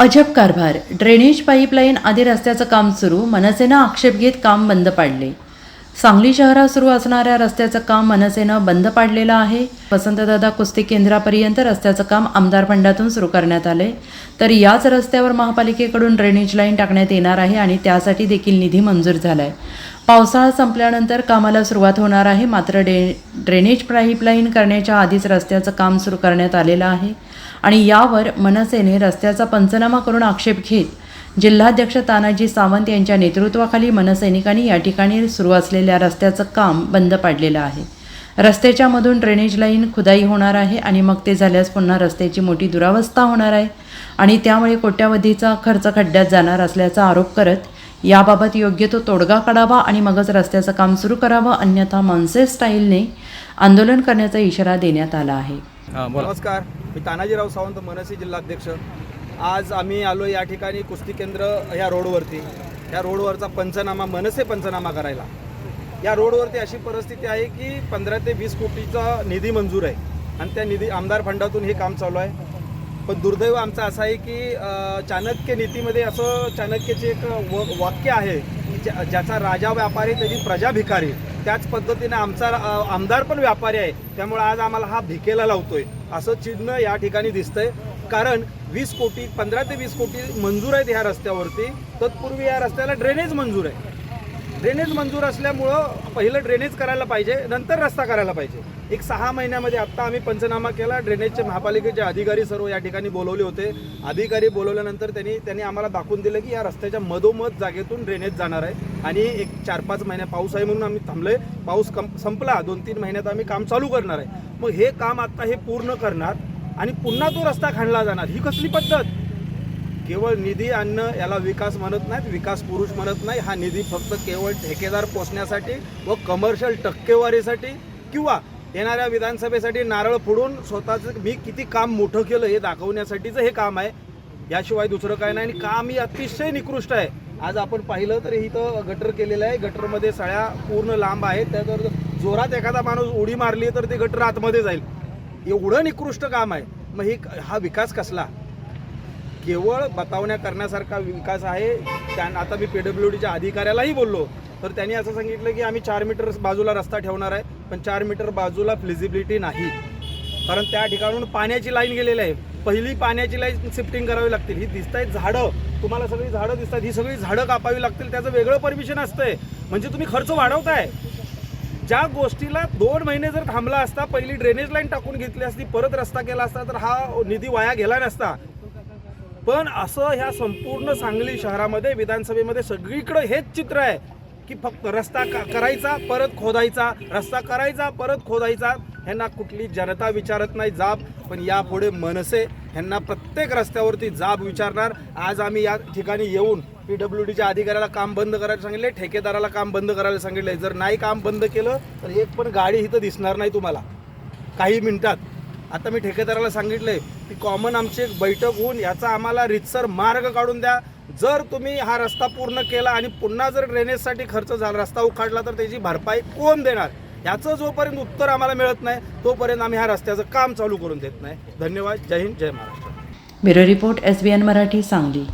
अजब कारभार. Drainage pipeline आदी रस्त्याचं काम सुरू. मनसेनं आक्षेप घेत काम बंद पाडले. सांगली शहरात सुरू असणाऱ्या रस्त्याचं काम मनसेनं बंद पाडलेलं आहे. वसंतदादा कुस्ती केंद्रापर्यंत रस्त्याचं काम आमदार फंडातून सुरू करण्यात आले तर याच रस्त्यावर महापालिकेकडून ड्रेनेज लाईन टाकण्यात येणार आहे आणि त्यासाठी देखील निधी मंजूर झाला आहे पावसाळा संपल्यानंतर कामाला सुरुवात होणार आहे. मात्र डे ड्रेनेज पाईपलाईन करण्याच्या आधीच रस्त्याचं काम सुरू करण्यात आलेलं आहे. आणि यावर मनसेने रस्त्याचा पंचनामा करून आक्षेप घेत जिल्हाध्यक्ष तानाजी सावंत यांच्या नेतृत्वाखाली मनसैनिकांनी या ठिकाणी सुरू असलेल्या रस्त्याचं काम बंद पाडलेलं आहे. रस्त्याच्या मधून ड्रेनेज लाईन खुदाई होणार आहे आणि मग ते झाल्यास पुन्हा रस्त्याची मोठी दुरावस्था होणार आहे आणि त्यामुळे कोट्यावधीचा खर्च खड्ड्यात जाणार असल्याचा आरोप करत याबाबत योग्य तो तोडगा काढावा आणि मगच रस्त्याचं काम सुरू करावं अन्यथा मनसे स्टाईलने आंदोलन करण्याचा इशारा देण्यात आला आहे. नमस्कार. मी तानाजीराव सावंत मनसे जिल्हाध्यक्ष. आज आम्ही आलो या ठिकाणी कुस्ती केंद्र ह्या रोडवरती. या रोडवरचा पंचनामा मनसे पंचनामा करायला. या रोडवरती अशी परिस्थिती आहे की पंधरा ते वीस कोटीचा निधी मंजूर आहे. आणि त्या निधी आमदार फंडातून हे काम चालू आहे. पण दुर्दैव आमचं असं आहे की चाणक्य नीतीमध्ये असं चाणक्याचे एक व वाक्य आहे की ज्या- ज्याचा राजा व्यापारी त्याची प्रजा भिकारी. त्याच पद्धतीने आमचा आमदार पण व्यापारी आहे. त्यामुळे आज आम्हाला हा भिकेला लावतोय. असं चिन्ह या ठिकाणी दिसतंय. कारण वीस कोटी पंधरा ते वीस कोटी मंजूर आहेत ह्या रस्त्यावरती. तत्पूर्वी या रस्त्याला ड्रेनेज मंजूर आहे. ड्रेनेज मंजूर असल्यामुळं पहिलं ड्रेनेज करायला पाहिजे नंतर रस्ता करायला पाहिजे. एक सहा महिन्यामध्ये आत्ता आम्ही पंचनामा केला. ड्रेनेजचे महापालिकेचे अधिकारी सर्व या ठिकाणी बोलवले होते. अधिकारी बोलवल्यानंतर त्यांनी त्यांनी आम्हाला दाखवून दिलं की या रस्त्याच्या मधोमध जागेतून ड्रेनेज जाणार आहे. आणि एक चार पाच महिन्या पाऊस आहे म्हणून आम्ही थांबलोय. पाऊस कम संपला. दोन तीन महिन्यात आम्ही काम चालू करणार आहे. मग हे काम आत्ता हे पूर्ण करणार आणि पुन्हा तो रस्ता खणला जाणार. ही कसली पद्धत? केवळ निधी आणणं याला विकास म्हणत नाहीत विकास पुरुष म्हणत नाही. हा निधी फक्त केवळ ठेकेदार पोचण्यासाठी व कमर्शियल टक्केवारीसाठी किंवा येणाऱ्या विधानसभेसाठी नारळ फोडून स्वतःचं मी किती काम मोठं केलं हे दाखवण्यासाठीचं हे काम आहे. याशिवाय दुसरं काय नाही आणि काम ही अतिशय निकृष्ट आहे. आज आपण पाहिलं तर इथं गटर केलेलं आहे. गटरमध्ये सळ्या पूर्ण लांब आहेत. त्या जोरात एखादा माणूस उडी मारली तर ते गटर आतमध्ये जाईल. एवढं निकृष्ट काम आहे. मग ही हा विकास कसला? केवळ बतावण्या करण्यासारखा विकास आहे. त्या आता मी पी डब्ल्यू डीच्या अधिकाऱ्यालाही बोललो. तर त्यांनी असं सांगितलं की आम्ही चार मीटर बाजूला रस्ता ठेवणार आहे पण चार मीटर बाजूला फ्लेझिबिलिटी नाही. कारण त्या ठिकाणून पाण्याची लाईन गेलेली आहे. पहिली पाण्याची लाईन शिफ्टिंग करावी लागतील. ही दिसत आहेत झाडं. तुम्हाला सगळी झाडं दिसतात ही सगळी झाडं कापावी लागतील. त्याचं वेगळं परमिशन असतंय. म्हणजे तुम्ही खर्च वाढवताय. ज्या गोष्टीला दोन महिने जर थांबला असता पहिली ड्रेनेज लाईन टाकून घेतली असती परत रस्ता केला असता तर हा निधी वाया गेला नसता. पण असं ह्या संपूर्ण सांगली शहरामध्ये विधानसभेमध्ये सगळीकडे हेच चित्र आहे की फक्त रस्ता का- करायचा परत खोदायचा रस्ता करायचा परत खोदायचा. ह्यांना कुठली जनता विचारत नाही जाब पण यापुढे मनसे ह्यांना प्रत्येक रस्त्यावरती जाब विचारणार. आज आम्ही या ठिकाणी येऊन पी डब्ल्यू डीच्या अधिकाऱ्याला काम बंद करायला सांगितले ठेकेदाराला काम बंद करायला सांगितले. जर नाही काम बंद केलं तर एक पण गाडी इथं दिसणार नाही तुम्हाला. काही मिनिटात. आता मी ठेकेदाराला सांगितलंय की कॉमन आमची एक बैठक होऊन याचा आम्हाला रितसर मार्ग काढून द्या. जर तुम्ही हा रस्ता पूर्ण केला आणि पुन्हा जर ड्रेनेजसाठी खर्च झाला रस्ता उखाडला तर त्याची भरपाई कोण देणार? याचं जोपर्यंत उत्तर आम्हाला मिळत नाही तोपर्यंत आम्ही ह्या रस्त्याचं काम चालू करून देत नाही. धन्यवाद. जय हिंद जय Maharashtra. Bureau report S B N Marathi Sangli.